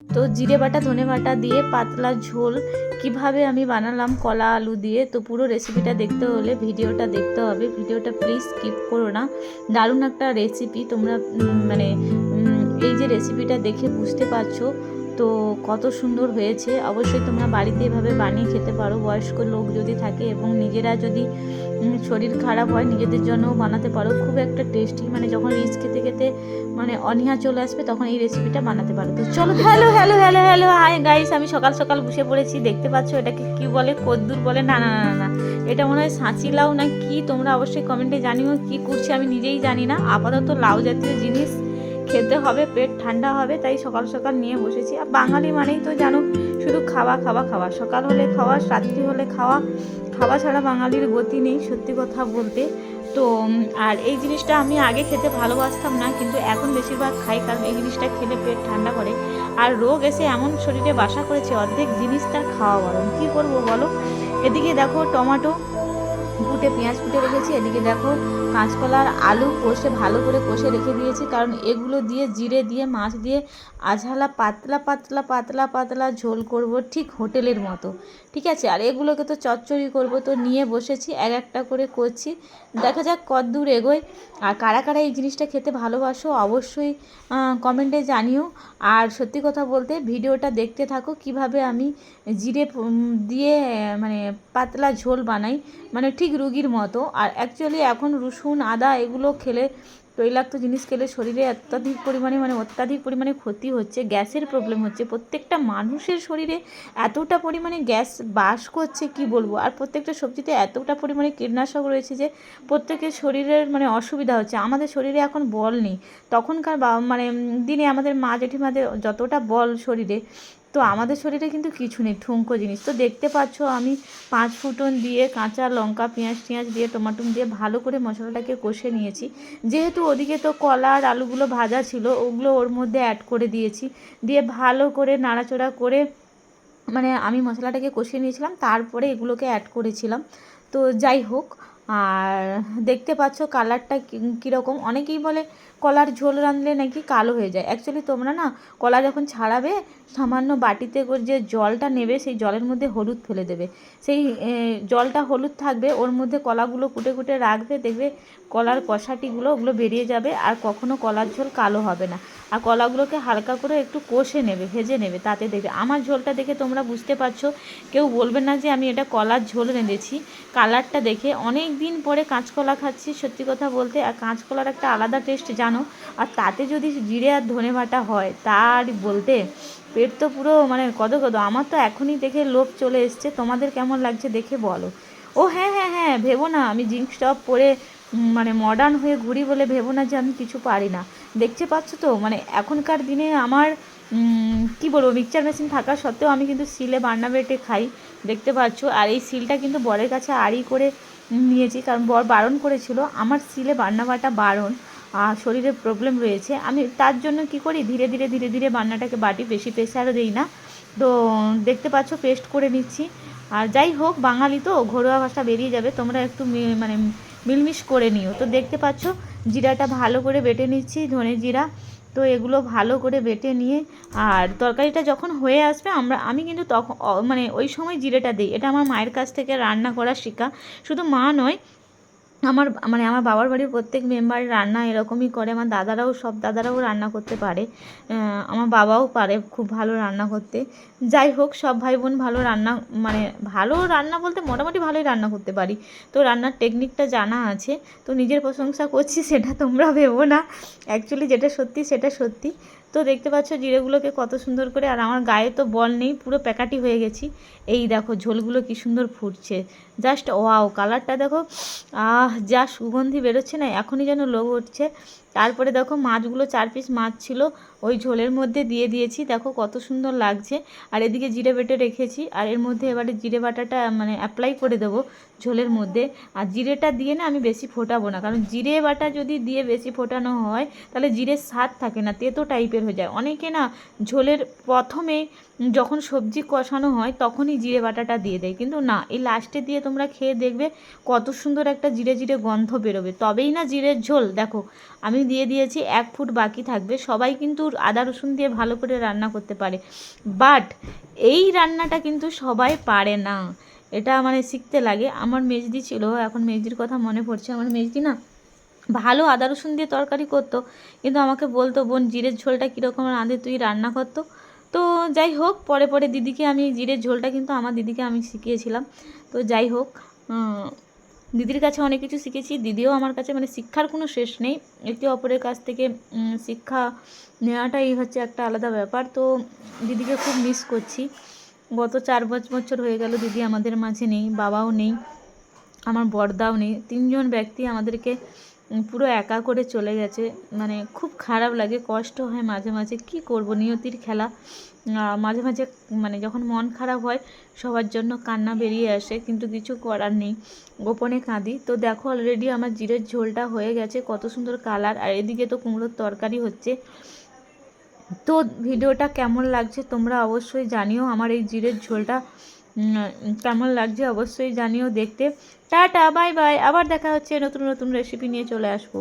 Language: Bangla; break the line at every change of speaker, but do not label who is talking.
তো জিরে বাটা, ধনে বাটা দিয়ে পাতলা ঝোল। কীভাবে আমি বানালাম কলা আলু দিয়ে? তো পুরো রেসিপিটা দেখতে হলে ভিডিওটা দেখতে হবে। ভিডিওটা প্লিজ স্কিপ করো না। দারুণ একটা রেসিপি তোমরা মানে এই যে রেসিপিটা দেখে বুঝতে পারছ। তো কত সুন্দর হয়েছে। অবশ্যই তোমরা বাড়িতে এভাবে বানিয়ে খেতে পারো। বয়স্ক লোক যদি থাকে এবং নিজেরা যদি শরীর খারাপ হয়, নিজেদের জন্যও বানাতে পারো। খুব একটা টেস্টি মানে যখন রিচ খেতে খেতে মানে অনীহা চলে আসবে, তখন এই রেসিপিটা বানাতে পারো। তো চলো hello hello hello hello hi guys আমি সকাল সকাল বসে পড়েছি। দেখতে পাচ্ছ এটাকে কি বলে? কদ্দুর বলে? না না না না এটা মনে হয় সাঁচি লাউ না কি? তোমরা অবশ্যই কমেন্টে জানিও কি করছি আমি নিজেই জানি না। আপাতত লাউ জাতীয় জিনিস খেতে হবে, পেট ঠান্ডা হবে, তাই সকাল সকাল নিয়ে বসেছি। আর বাঙালি মানেই তো জানো, শুধু খাওয়া খাওয়া খাওয়া। সকাল হলে খাওয়া, রাত্রি হলে খাওয়া খাওয়া ছাড়া বাঙালির গতি নেই, সত্যি কথা বলতে। তো আর এই জিনিসটা আমি আগে খেতে ভালোবাসতাম না, কিন্তু এখন বেশিরভাগ খাই, কারণ এই জিনিসটা খেলে পেট ঠান্ডা করে। আর রোগ এসে এমন শরীরে বাসা করেছে, অর্ধেক জিনিস তার খাওয়া বারণ কী করব বলো? এদিকে দেখো টমেটো কুটে পেঁয়াজ কুটে রেখেছি, এদিকে দেখো কাঁচকলার আলু কষে ভালো করে কষে রেখে দিয়েছি, কারণ এগুলো দিয়ে জিরে দিয়ে, মাছ দিয়ে আঝালা পাতলা পাতলা পাতলা পাতলা ঝোল করব ঠিক হোটেলের মতো। ঠিক আছে? আর এগুলোকে তো চচ্চড়ি করব, তো নিয়ে বসেছি, এক একটা করে করছি। দেখা যাক কতদূর এগোয়। আর কারা কারা এই জিনিসটা খেতে ভালোবাসো অবশ্যই কমেন্টে জানিও। আর সত্যি কথা বলতে ভিডিওটা দেখতে থাকো, কীভাবে আমি জিরে দিয়ে মানে পাতলা ঝোল বানাই। মানে ঠিক রুগীর মতো। আর অ্যাকচুয়ালি এখন রসুন, আদা এগুলো খেলে তৈলাক্ত জিনিস খেলে শরীরে অত্যাধিক পরিমাণে মানে অত্যাধিক পরিমাণে ক্ষতি হচ্ছে, গ্যাসের প্রবলেম হচ্ছে। প্রত্যেকটা মানুষের শরীরে এতটা পরিমাণে গ্যাস বাস করছে, কি বলব? আর প্রত্যেকটা সবজিতে এতটা পরিমাণে কীটনাশক রয়েছে যে প্রত্যেকের শরীরের মানে অসুবিধা হচ্ছে। আমাদের শরীরে এখন বল নেই। তখনকার মানে দিনে আমাদের মা জেঠিমাদের যতটা বল শরীরে তো আমাদের শরীরে কিন্তু কিছু নেই, ঠুনকো জিনিস। তো দেখতে পাচ্ছ আমি পাঁচ ফুটন দিয়ে কাঁচা লঙ্কা, পেঁয়াজ, টিয়াজ দিয়ে টমাটো দিয়ে ভালো করে মশলাটাকে কষে নিয়েছি। যেহেতু ওদিকে তো কলা আর আলুগুলো ভাজা ছিল, ওগুলো ওর মধ্যে অ্যাড করে দিয়েছি। দিয়ে ভালো করে নাড়াচড়া করে মানে আমি মশলাটাকে কষিয়ে নিয়েছিলাম, তারপরে এগুলোকে অ্যাড করেছিলাম। তো যাই হোক, আর দেখতে পাচ্ছ কালারটা কীরকম? অনেকেই বলে কলার ঝোল রাঁধলে নাকি কালো হয়ে যায়। অ্যাকচুয়ালি তোমরা না কলা যখন ছাড়াবে, সামান্য বাটিতে করে যে জলটা নেবে, সেই জলের মধ্যে হলুদ ফেলে দেবে। সেই জলটা হলুদ থাকবে, ওর মধ্যে কলাগুলো কুটে কুটে রাখবে, দেখবে কলার কষাটিগুলো ওগুলো বেরিয়ে যাবে আর কখনো কলার ঝোল কালো হবে না। আর কলাগুলোকে হালকা করে একটু কষে নেবে, ভেজে নেবে, তাতে দেখবে। আমার ঝোলটা দেখে তোমরা বুঝতে পারছ, কেউ বলবে না যে আমি এটা কলার ঝোল রেঁধেছি। কালারটা দেখে অনেক দিন পরে কাঁচকলা খাচ্ছি, সত্যি কথা বলতে। আর কাঁচকলার একটা আলাদা টেস্ট জানো আর তাতে যদি জিরে আর ধনে বাটা হয়, তার বলতে পেট তো পুরো মানে কত কত আমার তো এখনই দেখে লোভ চলে এসছে। তোমাদের কেমন লাগছে দেখে বলো। ও হ্যাঁ হ্যাঁ হ্যাঁ ভেবো না। আমি জিন্স টপ পরে মানে মডার্ন হয়ে ঘুরি বলে ভেবো না যে আমি কিছু পারি না। দেখতে পাচ্ছ তো? মানে এখনকার দিনে আমার কি বলব মিক্সচার মেশিন থাকা সত্ত্বেও আমি কিন্তু সিলে বান্না বেটে খাই। দেখতে পাচ্ছ? আর এই সিলটা কিন্তু বরের কাছে আড়ি করে নিয়েছি, কারণ বর বারণ করেছিল। আমার সিলে বান্না বাটা বারণ। শরীরে প্রবলেম রয়েছে। আমি তার জন্য কি করি? ধীরে ধীরে ধীরে ধীরে বান্নাটাকে বাটি, বেশি প্রেশারও দিই না। তো দেখতে পাচ্ছ পেস্ট করে নিচ্ছি। আর যাই হোক, বাঙালি তো, ঘরোয়া ভাষা বেরিয়ে যাবে। তোমরা একটু মানে মিলমিশ করে নিও। তো দেখতে পাচ্ছ, জিরাটা ভালো করে বেটে নিচ্ছি, ধনে জিরা। তো এগুলো ভালো করে বেটে নিয়ে, আর তরকারিটা যখন হয়ে আসবে, আমরা, আমি কিন্তু তখন মানে ওই সময় জিরেটা দিই। এটা আমার মায়ের কাছ থেকে রান্না করা শেখা শুধু মা নয় আমার মানে আমার বাবার বাড়ির প্রত্যেক মেম্বার রান্না এরকমই করে, আমার দাদারাও সব দাদারাও রান্না করতে পারে। আমার বাবাও পারে খুব ভালো রান্না করতে। যাই হোক, সব ভাই বোন ভালো রান্না মানে ভালো রান্না বলতে মোটামুটি ভালোই রান্না করতে পারি। তো রান্নার টেকনিকটা জানা আছে। তো নিজের প্রশংসা করছি, সেটা তোমরা ভেবো না। অ্যাকচুয়ালি যেটা সত্যি, সেটা সত্যি। তো দেখতে পাচ্ছ জিরেগুলোকে কত সুন্দর করে, আর আমার গায়ে তো বল নেই, পুরো প্যাকাটি হয়ে গেছি। এই দেখো ঝোলগুলো কি সুন্দর ফুটছে। জাস্ট ওয়াও, কালারটা দেখো, আহ, যা সুগন্ধি বেরোচ্ছে না, এখনই যেন লোভ উঠছে তারপরে দেখো মাছগুলো চার পিস মাছ ছিল, ওই ঝোলের মধ্যে দিয়ে দিয়েছি। দেখো কত সুন্দর লাগছে। আর এদিকে জিরে বেটে রেখেছি, আর এর মধ্যে এবারে জিরে বাটাটা মানে অ্যাপ্লাই করে দেবো ঝোলের মধ্যে। আর জিরেটা দিয়ে না আমি বেশি ফোটাবো না, কারণ জিরে বাটা যদি দিয়ে বেশি ফোটানো হয়, তাহলে জিরের স্বাদ থাকে না, তেতো টাইপের হয়ে যায়। অনেকে না ঝোলের প্রথমে যখন সবজি কষানো হয়, তখনই জিরে বাটাটা দিয়ে দেয়। কিন্তু না, এই লাস্টে দিয়ে তোমরা খেয়ে দেখবে কত সুন্দর একটা জিরে জিরে গন্ধ বেরোবে। তবেই না জিরের ঝোল। দেখো, আমি দিয়ে দিয়েছি, এক ফুট বাকি থাকবে। সবাই কিন্তু আদা, রসুন দিয়ে ভালো করে রান্না করতে পারে। বাট এই রান্নাটা কিন্তু সবাই পারে না। এটা মানে শিখতে লাগে। আমার মেজদি ছিল, এখন মেজদির কথা মনে পড়ছে। আমার মেজদি না ভালো আদা, রসুন দিয়ে তরকারি করতো। কিন্তু আমাকে বলতো, বোন, জিরের ঝোলটা কীরকম? রাঁধে তুই রান্না করতো? তো যাই হোক, পরে পরে দিদিকে আমি জিরের ঝোলটা কিন্তু আমার দিদিকে আমি শিখিয়েছিলাম। তো যাই হোক দিদির কাছে অনেক কিছু শিখেছি। দিদিও আমার কাছে মানে শিক্ষার কোনো শেষ নেই। একে অপরের কাছ থেকে শিক্ষা নেওয়াটাই হচ্ছে একটা আলাদা ব্যাপার। তো দিদিকে খুব মিস করছি। গত চার পাঁচ বছর হয়ে গেল দিদি আমাদের মাঝে নেই, বাবাও নেই, আমার বড়দাও নেই। তিনজন ব্যক্তি আমাদেরকে পুরো একা করে চলে গেছে। মানে খুব খারাপ লাগে, কষ্ট হয় মাঝে মাঝে। কি করব? নিয়তির খেলা। মাঝে মাঝে মানে যখন মন খারাপ হয়, সবার জন্য কান্না বেরিয়ে আসে, কিন্তু কিছু করার নেই। গোপনে কাঁদি। তো দেখো অলরেডি আমার জিরের ঝোলটা হয়ে গেছে, কত সুন্দর কালার। আর এদিকে তো কুমড়োর তরকারি হচ্ছে। তো ভিডিওটা কেমন লাগছে তোমরা অবশ্যই জানিও। আমার এই জিরের ঝোলটা কেমন লাগছে অবশ্যই জানিও দেখতে। Tata, bye bye. আবার দেখা হচ্ছে নতুন নতুন রেসিপি নিয়ে চলে আসব।